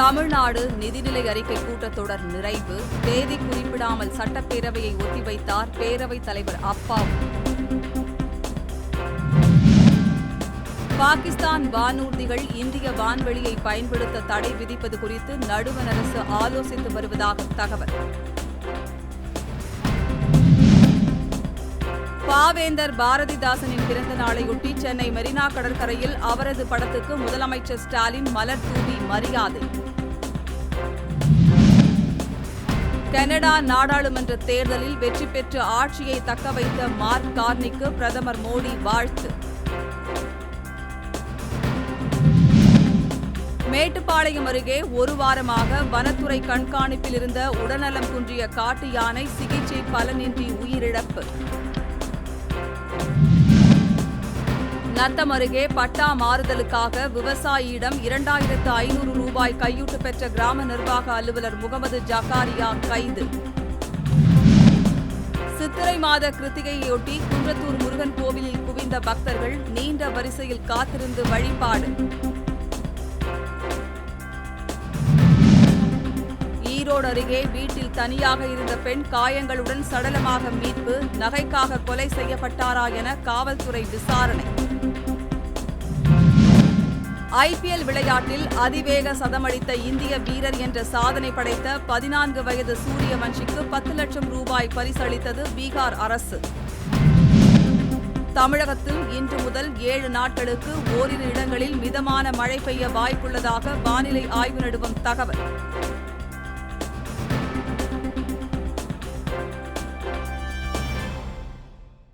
தமிழ்நாடு நிதிநிலை அறிக்கை கூட்டத்தொடர் நிறைவு. தேதி குறிப்பிடாமல் சட்டப்பேரவையை ஒத்திவைத்தார் பேரவைத் தலைவர் அப்பாவு பாகிஸ்தான் வானூர்திகள் இந்திய வான்வெளியை பயன்படுத்த தடை விதிப்பது குறித்து நடுவண் அரசு ஆலோசித்து வருவதாக தகவல். பாவேந்தர் பாரதிதாசனின் பிறந்த நாளையொட்டி சென்னை மெரினா கடற்கரையில் அவரது படத்துக்கு முதலமைச்சர் ஸ்டாலின் மலர் தூவி மரியாதை. கனடா நாடாளுமன்ற தேர்தலில் வெற்றி பெற்று ஆட்சியை தக்கவைத்த மார்க் கார்னிக்கு பிரதமர் மோடி வாழ்த்து. மேட்டுப்பாளையம் அருகே ஒரு வாரமாக வனத்துறை கண்காணிப்பில் இருந்த உடல்நலம் குன்றிய காட்டு யானை சிகிச்சை பலனின்றி உயிரிழப்பு. நத்தம் அருகே பட்டா மாறுதலுக்காக விவசாயியிடம் இரண்டாயிரத்து ஐநூறு ரூபாய் கையூட்டு பெற்ற கிராம நிர்வாக அலுவலர் முகமது ஜக்காரியா கைது. சித்திரை மாத கிருத்திகையொட்டி குன்றத்தூர் முருகன் கோவிலில் குவிந்த பக்தர்கள் நீண்ட வரிசையில் காத்திருந்து வழிபாடு. ஈரோடு அருகே வீட்டில் தனியாக இருந்த பெண் காயங்களுடன் சடலமாக மீட்பு நகைக்காக கொலை செய்யப்பட்டாரா என காவல்துறை விசாரணை. ஐபிஎல் விளையாட்டில் அதிவேக சதமடித்த இந்திய வீரர் என்ற சாதனை படைத்த பதினான்கு வயது சூரியவன்ஷிக்கு பத்து லட்சம் ரூபாய் பரிசளித்தது பீகார் அரசு. தமிழகத்தில் இன்று முதல் ஏழு நாட்களுக்கு ஓரிரு இடங்களில் மிதமான மழை பெய்ய வாய்ப்புள்ளதாக வானிலை ஆய்வு நடுவம் தகவல்.